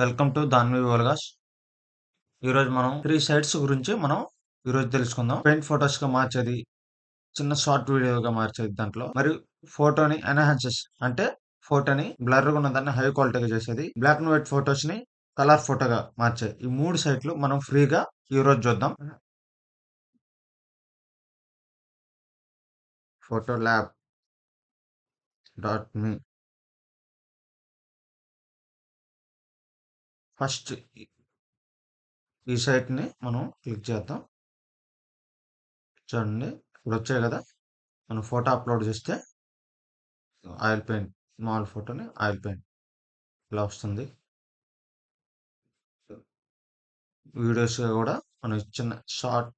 Welcome to Danvi వోల్గాస్ ఈరోజు మనం three sites గురించి మనం ఈరోజు తెలుసుకుందాం. పెయింట్ ఫొటోస్గా మార్చేది చిన్న షార్ట్ వీడియోగా మార్చేది దాంట్లో. మరియు ఫోటోని ఎన్హాన్సెస్ అంటే ఫోటోని బ్లర్గా ఉన్న దాన్ని హై క్వాలిటీగా చేసేది. బ్లాక్ అండ్ వైట్ ఫొటోస్ని కలర్ ఫోటోగా మార్చేది ఈ మూడు సైట్లు మనం ఫ్రీగా ఈరోజు చూద్దాం. Photo lab dot me first ఈ సైట్ని మనం క్లిక్ చేద్దాం. చూడండి ఇప్పుడు వచ్చాయి కదా. మనం ఫోటో అప్లోడ్ చేస్తే ఆయిల్ పెయింట్ స్మాల్ ఫోటోని ఆయిల్ పెయింట్ ఇలా వస్తుంది. వీడియోస్ కూడా మనం ఇచ్చిన షార్ట్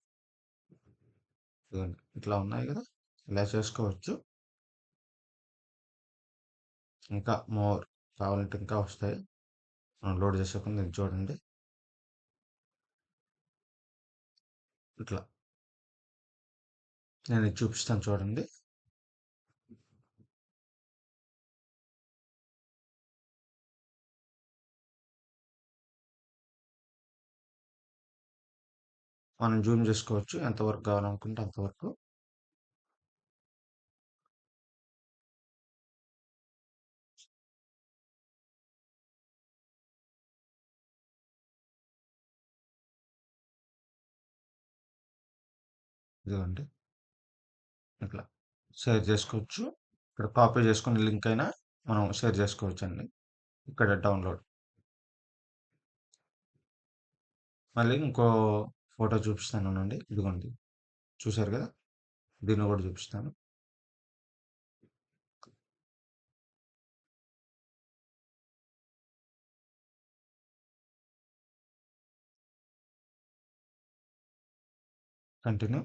ఇట్లా ఉన్నాయి కదా. ఇలా చేసుకోవచ్చు. ఇంకా మోర్ కావాలంటే ఇంకా వస్తాయి. లోడ్ చేసేకుండా ఇది చూడండి. ఇట్లా. నేను ఇది చూపిస్తాను చూడండి. మనం జూమ్ చేసుకోవచ్చు. ఎంతవరకు కావాలనుకుంటే అంతవరకు ఇదిగోండి ఇట్లా షేర్ చేసుకోవచ్చు. ఇక్కడ కాపీ చేసుకుని లింక్ అయినా మనం షేర్ చేసుకోవచ్చు అండి ఇక్కడ డౌన్లోడ్. మళ్ళీ ఇంకో ఫోటో చూపిస్తాను అండి ఇదిగోండి. చూశారు కదా? దీన్ని కూడా చూపిస్తాను. కంటిన్యూ.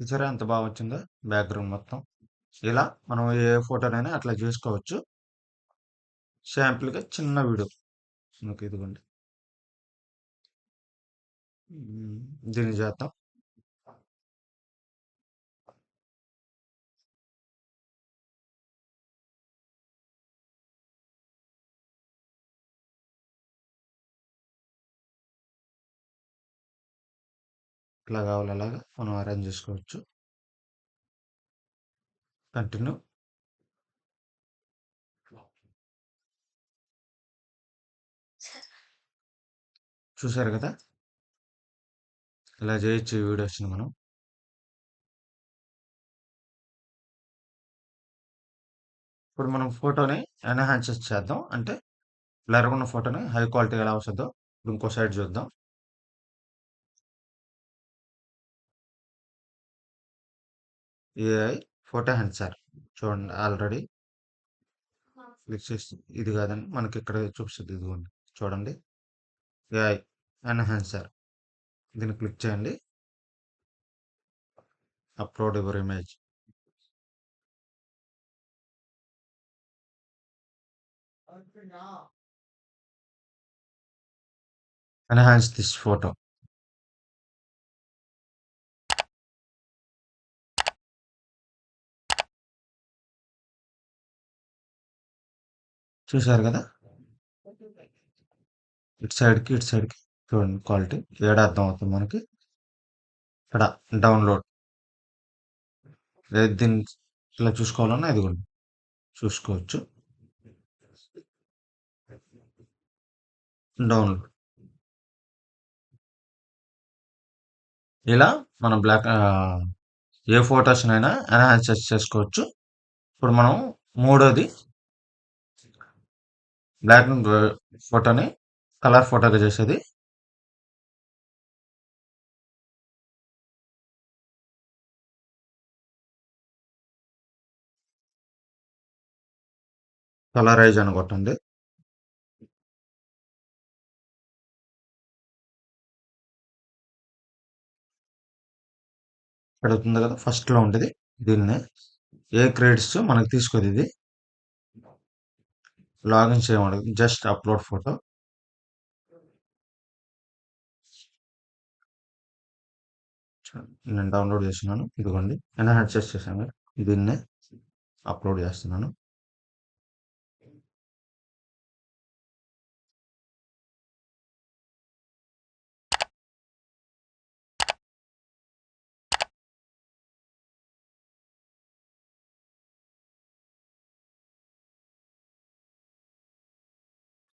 చూసారా ఎంత బాగా వచ్చిందో బ్యాక్గ్రౌండ్ మొత్తం. ఇలా మనం ఏ ఫోటోనైనా అట్లా చేసుకోవచ్చు. శాంపుల్గా చిన్న వీడియో. మనకి ఇదిగోండి. దీన్ని చేద్దాం. ఇట్లా కావాలలాగా మనం అరేంజ్ చేసుకోవచ్చు. కంటిన్యూ చూసారు కదా? ఇలా చేయొచ్చు వీడియోస్ని మనం. ఇప్పుడు మనం ఫోటోని ఎన్హాన్సెస్ చేద్దాం. అంటే బ్లర్ ఉన్న ఫోటోని హై క్వాలిటీ ఎలా వస్తుందో ఇప్పుడు ఇంకో సైడ్ చూద్దాం. ఏఐ ఫోటో ఎన్హాన్సర్ చూడండి ఆల్రెడీ. క్లిక్ చేసి ఇది కాదండి. మనకి ఇక్కడ చూపిస్తుంది ఇదిగోండి. చూడండి. ఏఐ ఎన్హాన్సర్ దీన్ని క్లిక్ చేయండి. Upload your image. Enhance this photo. చూసారు కదా? ఇటు సైడ్కి ఇటు సైడ్కి చూడండి క్వాలిటీ. ఏడా అర్థం అవుతుంది మనకి? ఇక్కడ డౌన్లోడ్. లేదు దీన్ని ఇలా చూసుకోవాలన్నా ఇది కూడా చూసుకోవచ్చు. డౌన్లోడ్. ఇలా మనం బ్లాక్ ఏ ఫొటోస్నైనా ఎన్హాన్స్ చేసుకోవచ్చు. ఇప్పుడు మనం మూడోది బ్లాక్ అండ్ ఫోటోని కలర్ ఫోటోగా చేసేది. కలరైజ్ అని కొట్టండి ఇక్కడ కదా ఫస్ట్లో ఉంటుంది దీన్ని. ఏ క్రెడిట్స్ మనకు తీసుకోదు ఇది. లాగిన్ చేయమని జస్ట్ అప్లోడ్ ఫోటో నేను డౌన్‌లోడ్ చేస్తున్నాను ఇదిగోండి. ఎన్‌హాన్సెస్ చేశాను. దీన్నే అప్‌లోడ్ చేస్తున్నాను.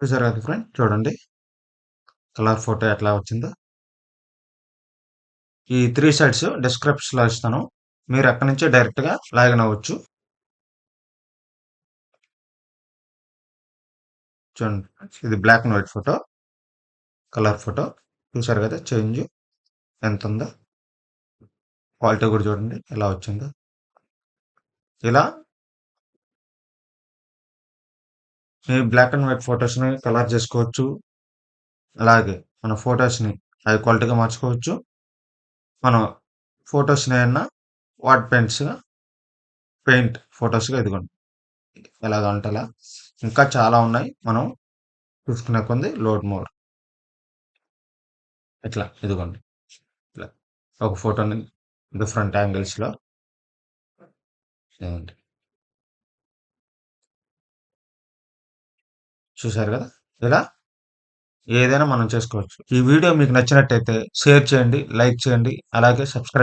చూసారు ఫ్రెండ్ చూడండి. కలర్ ఫోటో ఎట్లా వచ్చిందో. ఈ త్రీ సైడ్స్ డిస్క్రిప్షన్‌లో ఇస్తాను. మీరు అక్కడి నుంచే డైరెక్ట్‌గా లాగిన్ అవ్వచ్చు. చూడండి. ఇది black and white photo. Colour photo. చూసారు కదా చేంజ్ ఎంత ఉందో క్వాలిటీ కూడా చూడండి ఎలా వచ్చిందో. ఇలా మీ బ్లాక్ అండ్ వైట్ ఫొటోస్ని కలర్ చేసుకోవచ్చు. అలాగే మన ఫొటోస్ని హై క్వాలిటీగా మార్చుకోవచ్చు. మనం ఫోటోస్‌ని అయినా వాట్ పెయింట్స్‌గా పెయింట్ ఫోటోస్‌గా ఇదిగోండి. ఎలాగ అలా. ఇంకా చాలా ఉన్నాయి. మనం చూసుకునే కొంది లోడ్ మోర్. ఇట్లా ఇదిగోండి. ఇట్లా ఒక ఫోటోని డిఫరెంట్ యాంగిల్స్‌లో ఇదిగోండి. చూసారు కదా! ఇలా ఏదైనా మనం చేసుకోవచ్చు. ఈ వీడియో మీకు నచ్చినట్టయితే షేర్ చేయండి, లైక్ చేయండి, అలాగే సబ్స్క్రైబ్